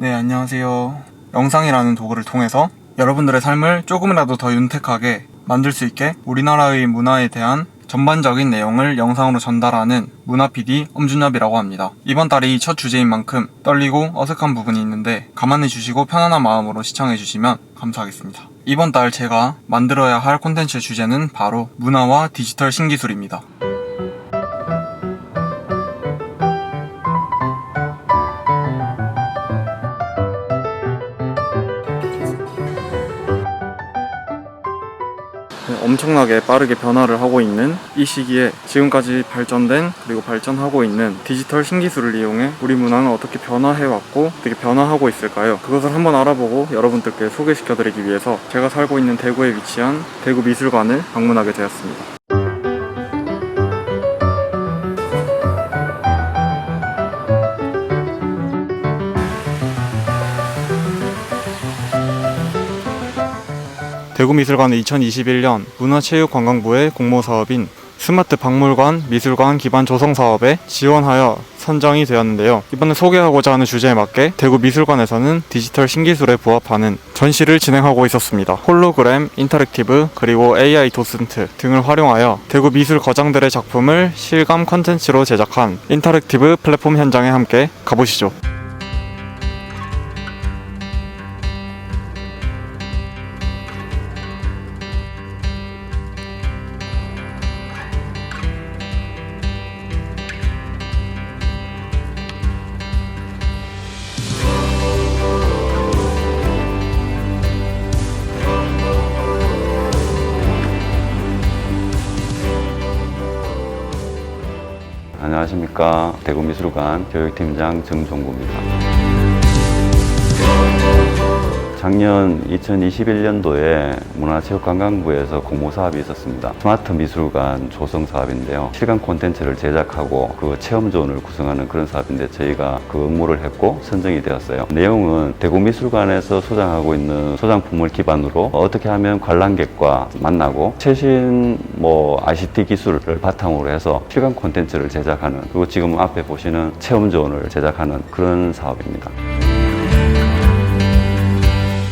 네, 안녕하세요. 영상이라는 도구를 통해서 여러분들의 삶을 조금이라도 더 윤택하게 만들 수 있게 우리나라의 문화에 대한 전반적인 내용을 영상으로 전달하는 문화 PD 엄준엽이라고 합니다. 이번 달이 첫 주제인 만큼 떨리고 어색한 부분이 있는데 감안해 주시고 편안한 마음으로 시청해 주시면 감사하겠습니다. 이번 달 제가 만들어야 할 콘텐츠의 주제는 바로 문화와 디지털 신기술입니다. 엄청나게 빠르게 변화를 하고 있는 이 시기에 지금까지 발전된 그리고 발전하고 있는 디지털 신기술을 이용해 우리 문화는 어떻게 변화해왔고 어떻게 변화하고 있을까요? 그것을 한번 알아보고 여러분들께 소개시켜드리기 위해서 제가 살고 있는 대구에 위치한 대구 미술관을 방문하게 되었습니다. 대구미술관은 2021년 문화체육관광부의 공모사업인 스마트 박물관 미술관 기반 조성 사업에 지원하여 선정이 되었는데요. 이번에 소개하고자 하는 주제에 맞게 대구 미술관에서는 디지털 신기술에 부합하는 전시를 진행하고 있었습니다. 홀로그램, 인터랙티브, 그리고 AI 도슨트 등을 활용하여 대구 미술 거장들의 작품을 실감 컨텐츠로 제작한 인터랙티브 플랫폼 현장에 함께 가보시죠. 안녕하십니까 대구미술관 교육팀장 정종구입니다. 작년 2021년도에 문화체육관광부에서 공모사업이 있었습니다. 스마트 미술관 조성 사업인데요. 실감 콘텐츠를 제작하고 그 체험존을 구성하는 그런 사업인데 저희가 그 업무를 했고 선정이 되었어요. 내용은 대구미술관에서 소장하고 있는 소장품을 기반으로 어떻게 하면 관람객과 만나고 최신 뭐 ICT 기술을 바탕으로 해서 실감 콘텐츠를 제작하는 그리고 지금 앞에 보시는 체험존을 제작하는 그런 사업입니다.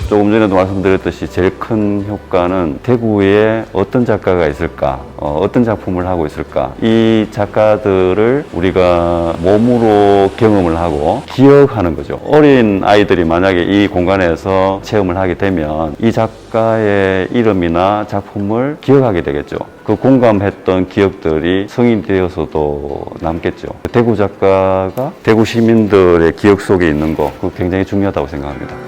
조금 전에도 말씀드렸듯이 제일 큰 효과는 대구에 어떤 작가가 있을까, 어, 떤 작품을 하고 있을까, 이 작가들을 우리가 몸으로 경험을 하고 기억하는 거죠. 어린 아이들이 만약에 이 공간에서 체험을 하게 되면 이 작가의 이름이나 작품을 기억하게 되겠죠. 그 공감했던 기억들이 성인 되어서도 남겠죠. 대구 작가가 대구 시민들의 기억 속에 있는 거, 그거 굉장히 중요하다고 생각합니다.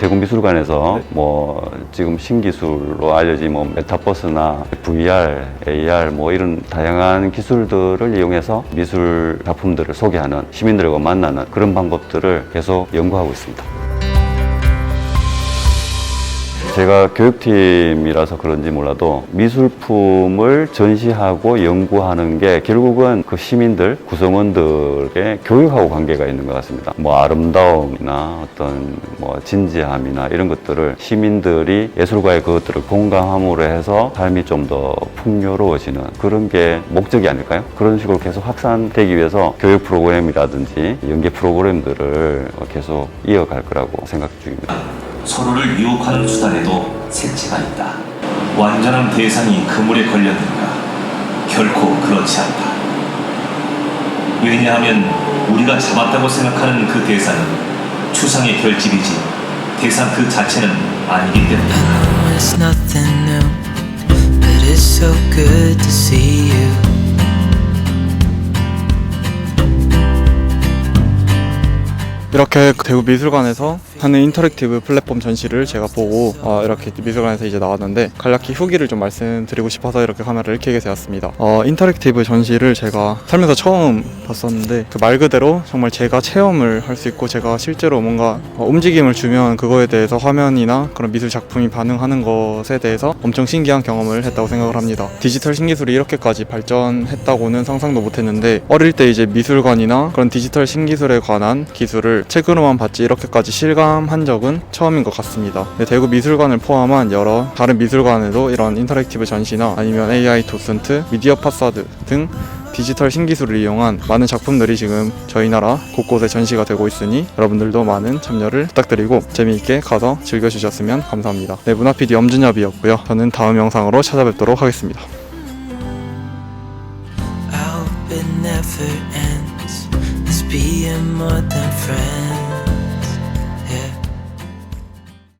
대구미술관에서 뭐 지금 신기술로 알려진 뭐 메타버스나 VR, AR 뭐 이런 다양한 기술들을 이용해서 미술 작품들을 소개하는 시민들과 만나는 그런 방법들을 계속 연구하고 있습니다. 제가 교육팀이라서 그런지 몰라도 미술품을 전시하고 연구하는 게 결국은 그 시민들, 구성원들의 교육하고 관계가 있는 것 같습니다. 뭐 아름다움이나 어떤 뭐 진지함이나 이런 것들을 시민들이 예술가의 그것들을 공감함으로 해서 삶이 좀 더 풍요로워지는 그런 게 목적이 아닐까요? 그런 식으로 계속 확산되기 위해서 교육 프로그램이라든지 연계 프로그램들을 계속 이어갈 거라고 생각 중입니다. 서로를 유혹하는 수단에도 색채가 있다. 완전한 대상이 그물에 걸렸는가? 결코 그렇지 않다. 왜냐하면 우리가 잡았다고 생각하는 그 대상은 추상의 결집이지 대상 그 자체는 아니기 때문이다. It's nothing new, but it's so good to see you. 이렇게 대구 미술관에서 하는 인터랙티브 플랫폼 전시를 제가 보고 어, 이렇게 미술관에서 이제 나왔는데 간략히 후기를 좀 말씀드리고 싶어서 이렇게 카메라를 켜게 되었습니다. 어, 인터랙티브 전시를 제가 살면서 처음 봤었는데 그 말 그대로 정말 제가 체험을 할 수 있고 제가 실제로 뭔가 어, 움직임을 주면 그거에 대해서 화면이나 그런 미술 작품이 반응하는 것에 대해서 엄청 신기한 경험을 했다고 생각을 합니다. 디지털 신기술이 이렇게까지 발전했다고는 상상도 못했는데 어릴 때 이제 미술관이나 그런 디지털 신기술에 관한 기술을 책으로만 봤지 이렇게까지 실감 체감한 적은 처음인 것 같습니다. 네, 대구 미술관을 포함한 여러 다른 미술관에도 이런 인터랙티브 전시나 아니면 AI 도슨트, 미디어 파사드 등 디지털 신기술을 이용한 많은 작품들이 지금 저희 나라 곳곳에 전시가 되고 있으니 여러분들도 많은 참여를 부탁드리고 재미있게 가서 즐겨주셨으면 감사합니다. 네, 문화 PD 엄준엽이었고요. 저는 다음 영상으로 찾아뵙도록 하겠습니다. I hope it never ends. Let's be more than friends.